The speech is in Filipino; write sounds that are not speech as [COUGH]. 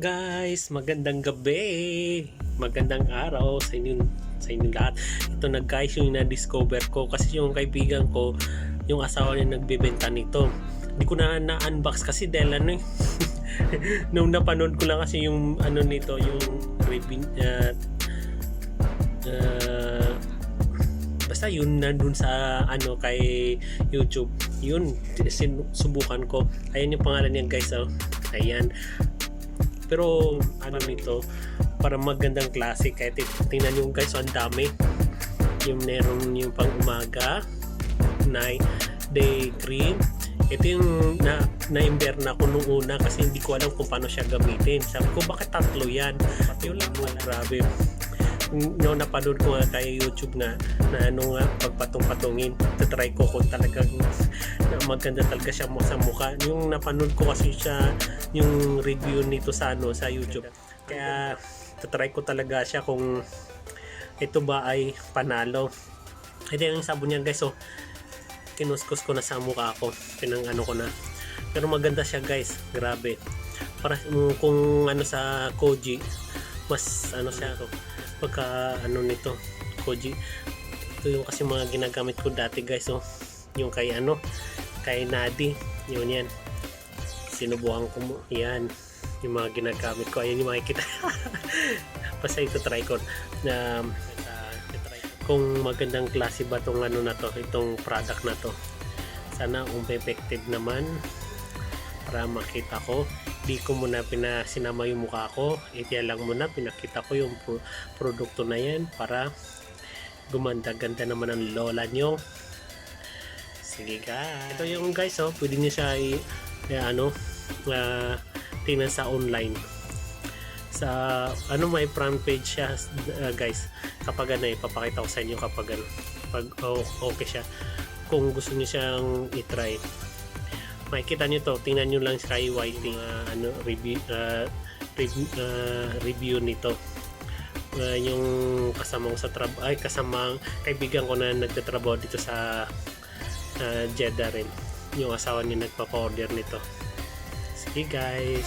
Guys, magandang gabi. Magandang araw sa inyo sa inyo lahat. Ito na guys yung na-discover ko kasi yung kaibigan ko, yung asawa niya nagbebenta nito. Hindi ko na na-unbox kasi dahil ano eh. [LAUGHS] Nung napanood ko lang kasi yung ano nito, yung review uh, uh, basta yun nandun sa ano kay YouTube. Yun sin- subukan ko. Ayan yung pangalan niya guys oh. ayan. Pero ano nito para magandang klase. Kahit tingnan nyo guys oh, ang dami. Yung meron yung pang umaga night day cream ito yung na na-imber na ko nung una kasi hindi ko alam kung paano siya gamitin. Sabi ko bakit tatlo yan? Yun lang mo grabe. No napanood ko nga kay YouTube nga na ano nga pagpatong-patungin try ko kung talagang [LAUGHS] na maganda talaga siya mo sa mukha. Yung napanood ko kasi siya yung review nito sa ano sa YouTube. Kaya try ko talaga siya kung ito ba ay panalo. Ito yung sabon niya guys so kinuskus ko na sa mukha ko pinang ano ko na. Pero maganda siya guys. Grabe. Para mm, kung ano sa Koji mas ano siya to pagka ano nito Koji. Ito yung kasi mga ginagamit ko dati guys oh. Yung kay ano kay Nadi. Yun yan. Sinubukan ko mo yan. Yung mga ginagamit ko. Ayan yung makikita. [LAUGHS] Basta ito try ko. Na uh, kung magandang klase ba tong ano na to itong product na to. Sana effective naman para makita ko. Di ko muna pinasinama yung mukha ko. Itiya lang muna pinakita ko yung pro- produkto na yan para gumanda-ganda naman ang lola nyo. Sige guys. Ito yung guys oh. Pwede nyo siya i, eh, ano uh, tingnan sa online sa ano may front page siya uh, guys. Kapag ano ipapakita ko sa inyo kapag ano pag oh, okay siya. Kung gusto niyo siyang i-try. Makikita nyo to. Tingnan nyo lang sa Whiting uh, ano review uh, review, uh, review nito. Uh, yung kasamang sa trab ay kasamang kaibigan ko na nagtatrabaho dito sa uh, Jeddah rin. Yung asawa niya nagpa-order nito. Sige guys